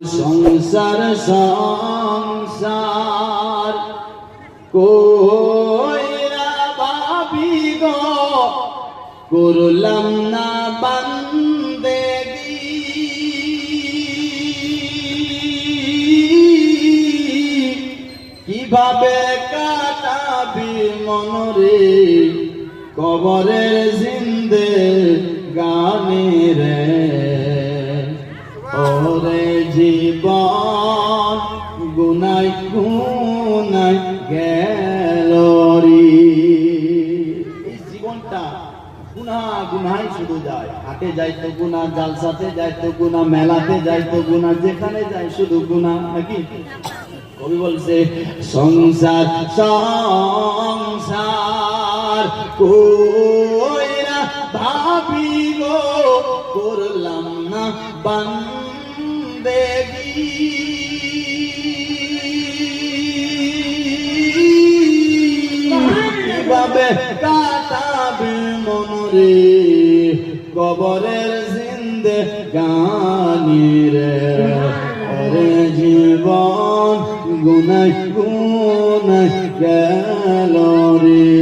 সংসার সংসার। কইরা ভাবি গো করলাম না বান্দেগি কীভাবে কাটাবি মনরে কবরের জিন্দে গানে গুনাই শুধু যায়। হাটে যাই তো গুনা জালসাতে যাই তো মেলাতে যাই তো গুনা যেখানে যাই শুধু গুনা নাকি? কবি বলছে, সংসার সংসার কইরা ভাবি গো করলাম না বান্দেগি। মনরে কবরের জিন্দে গানির ওরে জীবন গুনাই গুনাই গেল রে।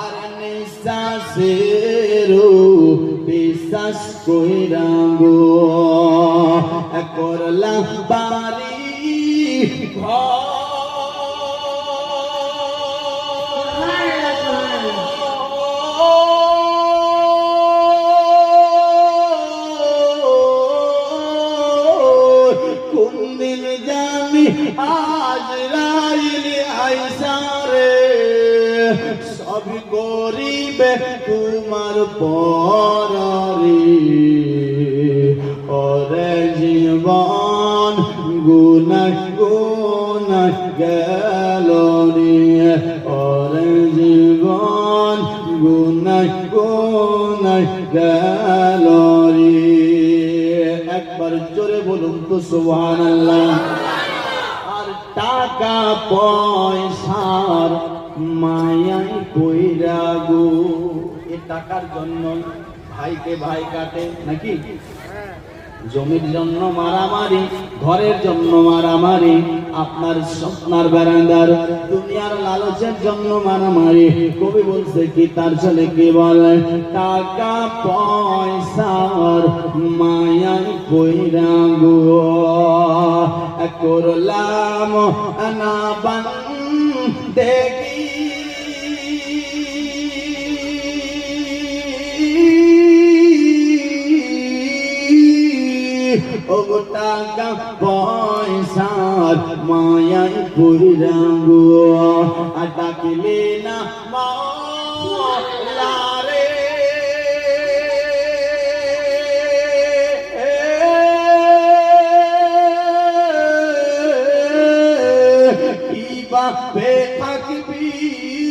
আর নিঃশ্বাসের বিশ্বাস কইরা গো। করলাম বাড়ি, ঘর জানি আজ রাইলি আইসারে সব গরিবে তোমার পরে ওরে জীবন গুণ গুণ গেল ওরে জীবন গুণ গুণ গেল একবার জোরে বলুন তো, সুবহানাল্লাহ। টাকা পয়সার মায়াই কইরা গো। এ টাকার জন্য ভাইকে ভাই কাটে নাকি? জমির জন্য মারামারি ঘরের জন্য মারামারি আপনার স্বপ্নার বেড়ান্দার দুনিয়ার লালচের জন্য মারামারি। কবি বলছে কি তার ছেলে কি বলে? টাকা পয়সার মায়াই কইরা গো। করলাম না বান দেখি ও টাকা পয়সার মায়াই পুরাঙ্গো আর ডাকিলে না মাওলা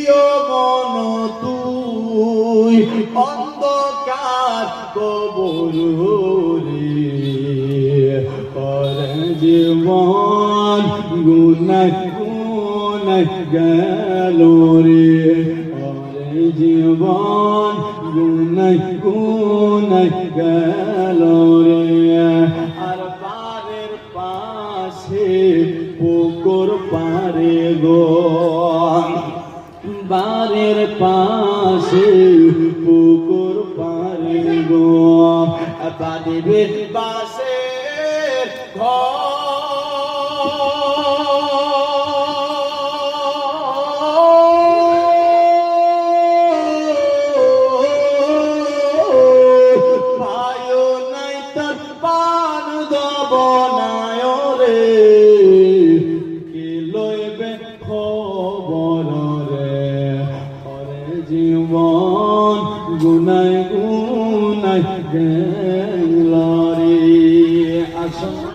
ও মন তুই অন্ধকার কবর রে পরে জীবন গুনা গুনা গেল রে। জীবন গুনা গুনা গেল রে। আর পারের পাশে পুকুর পারে গো। বারের পাশে পুকুর পারে গো। বাদিবের পাশে ভাইও নাই জীবন গুনায় গুনায়